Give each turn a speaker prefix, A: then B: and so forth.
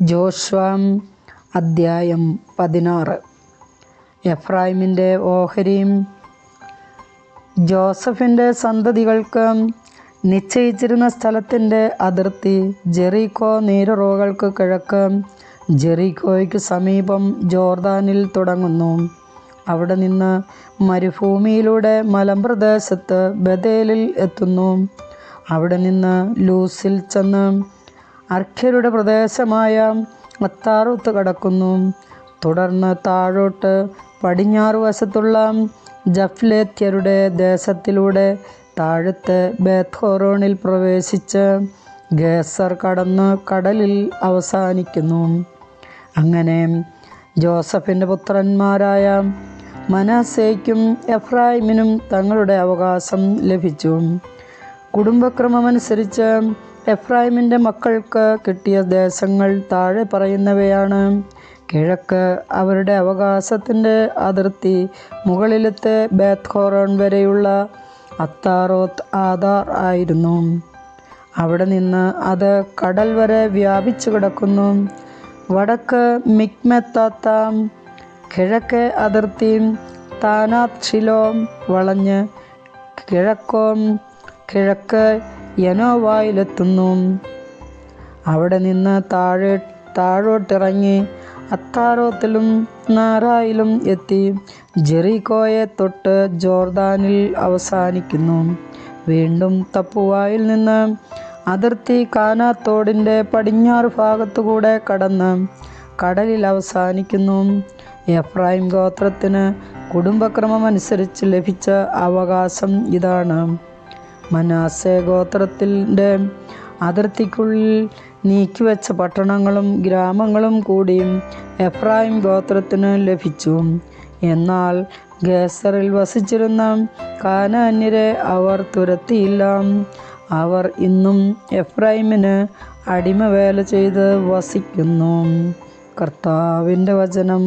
A: ജോഷ്വാം അദ്ധ്യായം പതിനാറ്. എഫ്രായിമിന്റെ ഓഹരിയും ജോസഫിന്റെ സന്തതികൾക്ക് നിശ്ചയിച്ചിരുന്ന സ്ഥലത്തിന്റെ അതിർത്തി ജെറിക്കോ നീരുറോകൾക്ക് കിഴക്ക് ജെറിക്കോയ്ക്ക് സമീപം ജോർദാനിൽ തുടങ്ങുന്നു. അവിടെ നിന്ന് മരുഭൂമിയിലൂടെ മലമ്പ്രദേശത്ത് ബദേലിൽ എത്തുന്നു. അവിടെ നിന്ന് ലൂസിൽ ചെന്ന് അർഖ്യരുടെ പ്രദേശമായ അത്താറൂത്ത് കടക്കുന്നു. തുടർന്ന് താഴോട്ട് പടിഞ്ഞാറ് വശത്തുള്ള ജഫ്ലേത്യരുടെ ദേശത്തിലൂടെ താഴത്തെ ബേത്ത്ഹോറോണിൽ പ്രവേശിച്ച് ഗേസർ കടന്ന് കടലിൽ അവസാനിക്കുന്നു. അങ്ങനെ ജോസഫിന്റെ പുത്രന്മാരായ മനാസേക്കും എഫ്രായിമിനും തങ്ങളുടെ അവകാശം ലഭിച്ചു. കുടുംബക്രമമനുസരിച്ച് എഫ്രായിമിന്റെ മക്കൾക്ക് കിട്ടിയ ദേശങ്ങൾ താഴെ പറയുന്നവയാണ്. കിഴക്ക് അവരുടെ അവകാശത്തിന്റെ അതിർത്തി മുകളിലത്തെ ബേത്ത്ഹോറോൺ വരെയുള്ള അത്താറോത്ത് ആധാർ ആയിരുന്നു. അവിടെ നിന്ന് അത് കടൽ വരെ വ്യാപിച്ചു കിടക്കുന്നു. വടക്ക് മിക്മെത്താത്താം കിഴക്കേ അതിർത്തി താനാത് ഷിലോം വളഞ്ഞ് കിഴക്കോം കിഴക്ക് യനോവായിലെത്തുന്നു. അവിടെ നിന്ന് താഴെ താഴോട്ടിറങ്ങി അത്താറോത്തിലും നാറായിലും എത്തി ജെറിക്കോയെ തൊട്ട് ജോർദാനിൽ അവസാനിക്കുന്നു. വീണ്ടും തപ്പുവായിൽ നിന്ന് അതിർത്തി കാനാത്തോടിന്റെ പടിഞ്ഞാറ് ഭാഗത്തുകൂടെ കടന്ന് കടലിൽ അവസാനിക്കുന്നു. എഫ്രൈം ഗോത്രത്തിന് കുടുംബക്രമമനുസരിച്ച് ലഭിച്ച അവകാശം ഇതാണ്. മനാസെ ഗോത്രത്തിന്റെ അതിർത്തിക്കുള്ളിൽ നീക്കിവെച്ച പട്ടണങ്ങളും ഗ്രാമങ്ങളും കൂടി എഫ്രായിം ഗോത്രത്തിന് ലഭിച്ചു. എന്നാൽ ഗേസറിൽ വസിച്ചിരുന്ന കാനാന്യരെ അവർ തുരത്തിയില്ല. അവർ ഇന്നും എഫ്രൈമിന് അടിമവേല ചെയ്ത് വസിക്കുന്നു. കർത്താവിന്റെ വചനം.